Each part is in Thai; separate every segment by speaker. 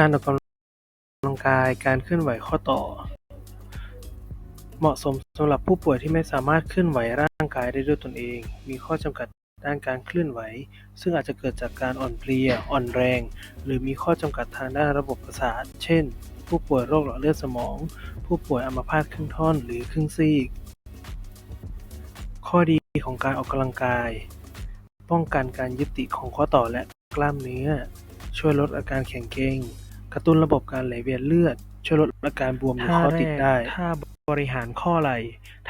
Speaker 1: การออกกำลังกาย การเคลื่อนไหวข้อต่อ เหมาะสมสำหรับผู้ป่วยที่ไม่สามารถเคลื่อนไหวร่างกายได้ด้วยตนเอง มีข้อจำกัดด้านการเคลื่อนไหว ซึ่งอาจจะเกิดจากการอ่อนเพลีย อ่อนแรง หรือมีข้อจำกัดทางด้านระบบประสาท เช่น ผู้ป่วยโรคหลอดเลือดสมอง ผู้ป่วยอัมพาตครึ่งท่อนหรือครึ่งซีก ข้อดีของการออกกำลังกาย ป้องกันการยึดติดของข้อต่อและกล้ามเนื้อ ช่วยลดอาการแข็งเกร็ง กระตุ้นระบบการไหลเวียนเลือด ช่วยลดอาการบวมในข้อติดได้ท่าบริหารข้อไหล่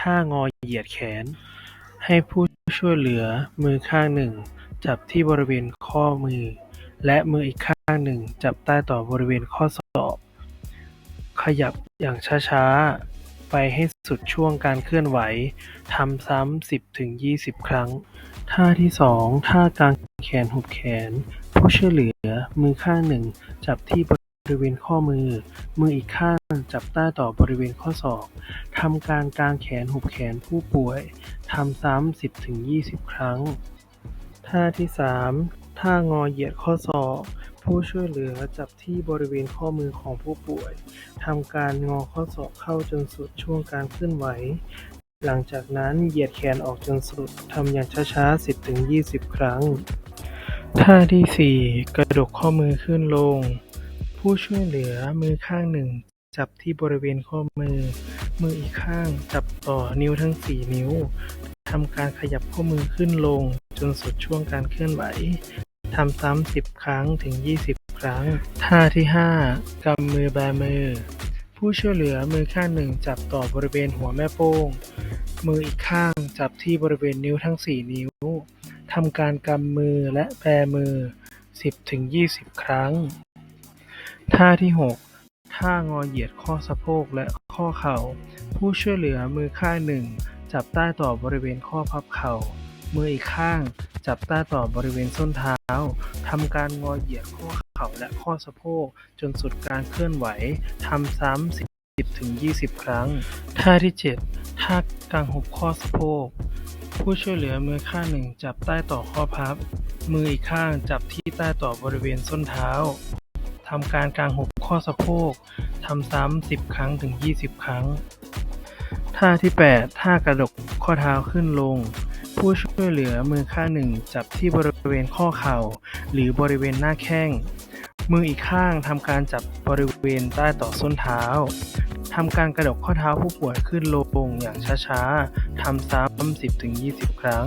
Speaker 1: ท่างอเหยียดแขน ให้ผู้ช่วยเหลือมือข้างหนึ่ง จับที่บริเวณข้อมือ และมืออีกข้างหนึ่ง จับใต้ต่อบริเวณข้อศอก ขยับอย่างช้าๆ ไปให้สุดช่วงการเคลื่อนไหวทำซ้ำ10-20 ครั้ง ท่าที่ 2 ท่ากางแขนหุบแขน ผู้ช่วยเหลือมือข้างหนึ่ง จับที่บ บริเวณข้อมือ มืออีกข้างจับใต้ต่อบริเวณข้อศอก ทำการกางแขนหุบแขนผู้ป่วย ทำซ้ำ10-20ครั้ง ท่าที่3ท่างอเหยียดข้อศอก ผู้ช่วยเหลือจับที่บริเวณข้อมือของผู้ป่วย ทำการงอข้อศอกเข้าจนสุดช่วงการเคลื่อนไหว หลังจากนั้นเหยียดแขนออกจนสุด ทำอย่างช้าๆ 10-20 ครั้ง ท่าที่ 4 กระดกข้อมือขึ้นลง ผู้ช่วยเหลือมือข้างหนึ่งจับที่บริเวณข้อมือ มืออีกข้างจับต่อนิ้วทั้ง 4 นิ้วทำการขยับข้อมือขึ้นลง จนสุดช่วงการเคลื่อนไหวทำซ้ำ 10 ครั้งถึง 20 ครั้ง ท่าที่ 5กำมือแบมือ ผู้ช่วยเหลือมือข้างหนึ่งจับต่อบริเวณหัวแม่โป้ง มืออีกข้างจับที่บริเวณนิ้วทั้ง 4 นิ้วทำการกำมือและแบมือ 10-20 ครั้ง ท่าที่ 6 ท่างอเหยียดข้อสะโพกและข้อเข่า ผู้ช่วยเหลือมือข้างหนึ่ง จับใต้ต่อบริเวณข้อพับเข่า มืออีกข้าง จับใต้ต่อบริเวณส้นเท้าทำการงอเหยียดข้อเข่าและข้อสะโพกจนสุดการเคลื่อนไหวทำซ้ำ10-20 ครั้ง ท่าที่ 7 ท่ากางหุบข้อสะโพก ผู้ช่วยเหลือมือข้างหนึ่งจับใต้ต่อข้อพับ มืออีกข้างจับที่ใต้ต่อบริเวณส้นเท้า ทำการกางหุบข้อสะโพกทำซ้ำ10 ครั้งถึง 20 ครั้ง ท่าที่ 8 ท่ากระดกข้อเท้าขึ้นลง ผู้ช่วยเหลือมือข้างหนึ่งจับที่บริเวณข้อเข่า หรือบริเวณหน้าแข้ง มืออีกข้างทำการจับบริเวณใต้ต่อส้นเท้าทำการกระดกข้อเท้าผู้ป่วยขึ้นลงอย่างช้าๆทำซ้ำ10-20 ครั้ง